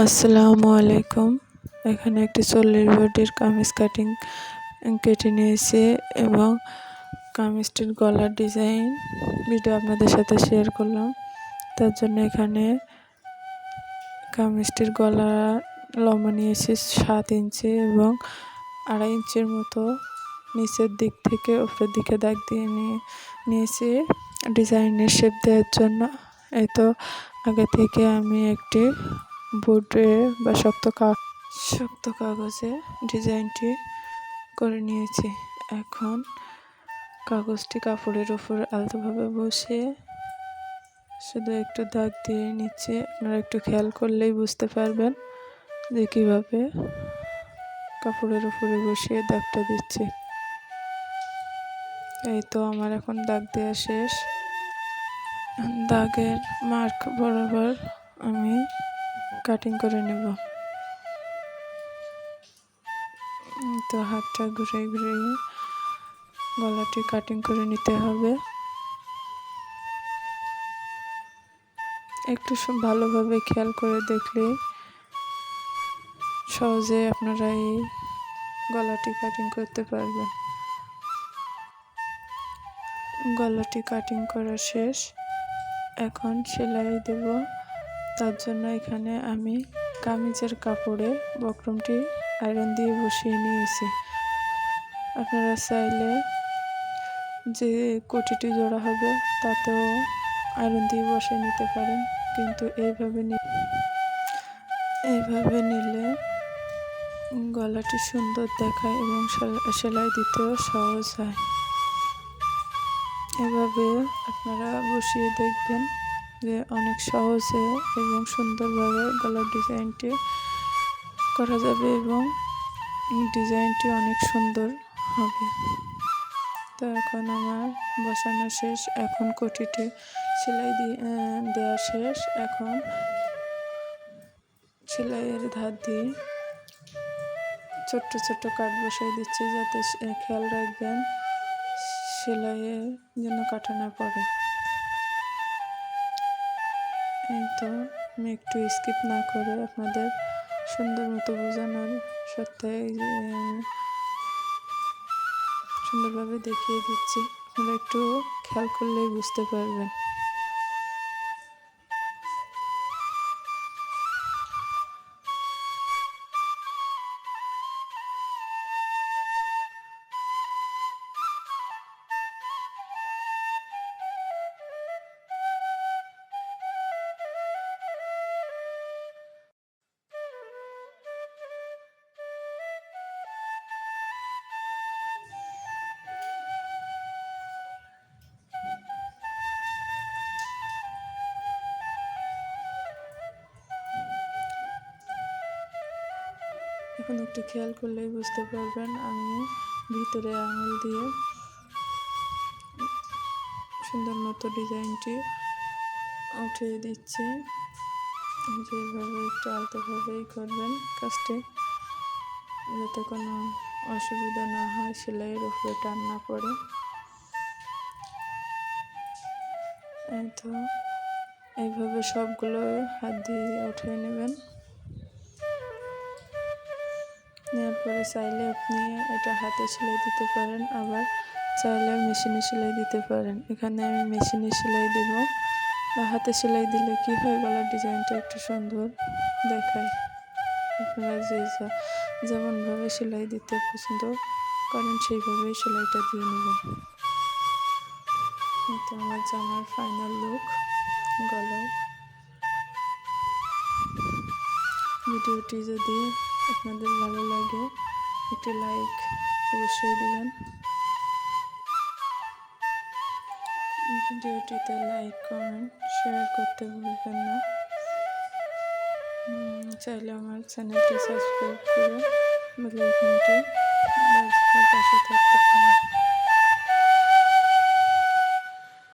আসসালামু আলাইকুম। এখানে একটি চল্লিশ বডির কামিজ কাটিং কেটে নিয়েছি এবং কামিজটির গলার ডিজাইন ভিডিও আপনাদের সাথে শেয়ার করলাম। তার জন্য এখানে কামিজটির গলা লম্বা নিয়েছি সাত ইঞ্চি এবং আড়াই ইঞ্চির মতো নিচের দিক থেকে উপরের দিকে দাগ দিয়ে নিয়ে, নিয়েছি ডিজাইনের শেপ দেওয়ার জন্য। এই তো আগে থেকে আমি একটি বোর্ডে বা শক্ত শক্ত কাগজে ডিজাইনটি করে নিয়েছি। এখন কাগজটি কাপড়ের উপর আলতোভাবে বসিয়ে শুধু একটু দাগ দিয়ে নিচ্ছে। আপনারা একটু খেয়াল করলেই বুঝতে পারবেন যে কীভাবে কাপড়ের উপরে বসিয়ে দাগটা দিচ্ছে। এই তো আমার এখন দাগ দেওয়া শেষ। দাগের মার্ক বরাবর আমি কাটিং করে নেব। তো হাতটা ঘুরে ঘুরে গলাটি কাটিং করে নিতে হবে। একটু ভালোভাবে খেয়াল করে দেখলে সহজে আপনারা এই গলাটি কাটিং করতে পারবেন। গলাটি কাটিং করা শেষ। এখন সেলাই দেব। তার জন্য এখানে আমি কামিজের কাপড়ে বক্রমটি আয়রন দিয়ে বসিয়ে নিয়েছি। আপনারা চাইলে যে কোটিটি জোড়া হবে, তাতেও আয়রন দিয়ে বসিয়ে নিতে পারেন, কিন্তু এইভাবে এইভাবে নিলে গলাটি সুন্দর দেখায় এবং সেলাই দিতেও সহজ হয়। এভাবে আপনারা বসিয়ে দেখবেন যে অনেক সহজে এবং সুন্দরভাবে গলার ডিজাইনটি করা যাবে এবং ডিজাইনটি অনেক সুন্দর হবে। তো এখন আমার বসানো শেষ, এখন কোটিটি সেলাই দেওয়া শেষ। এখন সেলাইয়ের ধার দিয়ে ছোট্ট ছোট্ট কাঠ বসাই দিচ্ছি যাতে খেয়াল রাখবেন সেলাইয়ের যেন কাটা না পড়ে এই তো, আমি একটু স্কিপ না করে আপনাদের সুন্দর মতো বোঝানোর সত্ত্বে সুন্দরভাবে দেখিয়ে দিচ্ছি। আপনারা একটু খেয়াল করলেই বুঝতে পারবেন। এখন একটু খেয়াল করলেই বুঝতে পারবেন, আমি ভিতরে আঙুল দিয়ে সুন্দর মতো ডিজাইনটি উঠিয়ে দিচ্ছি। যেভাবে একটু আলতোভাবেই করবেন কাজটি, যাতে কোনো অসুবিধা না হয় সেলাইয়ের উপরে টান না পড়ে। তো, এইভাবে সবগুলো হাত দিয়ে উঠিয়ে নেবেন। নেওয়ার পরে চাইলে আপনি এটা হাতে সেলাই দিতে পারেন, আবার চাইলে মেশিনে সেলাই দিতে পারেন। এখানে আমি মেশিনে সেলাই দেব। হাতে সেলাই দিলে কি হয়, গলার ডিজাইনটা একটু সুন্দর দেখায়। আপনারা যে যেমনভাবে সেলাই দিতে পছন্দ করেন, সেইভাবেই সেলাইটা দিয়ে নেবেন। তো আমার জামার ফাইনাল লুক গলায় ভিডিওটি যদি আপনাদের ভালো লাগে, একটি লাইক অবশ্যই দেবেন। ভিডিওটিতে লাইক কমেন্ট শেয়ার করতে ভুলবেন না। চাইলে আমার চ্যানেলটি সাবস্ক্রাইব করে বেলাইকনটি পাশে থাকতে পারেন।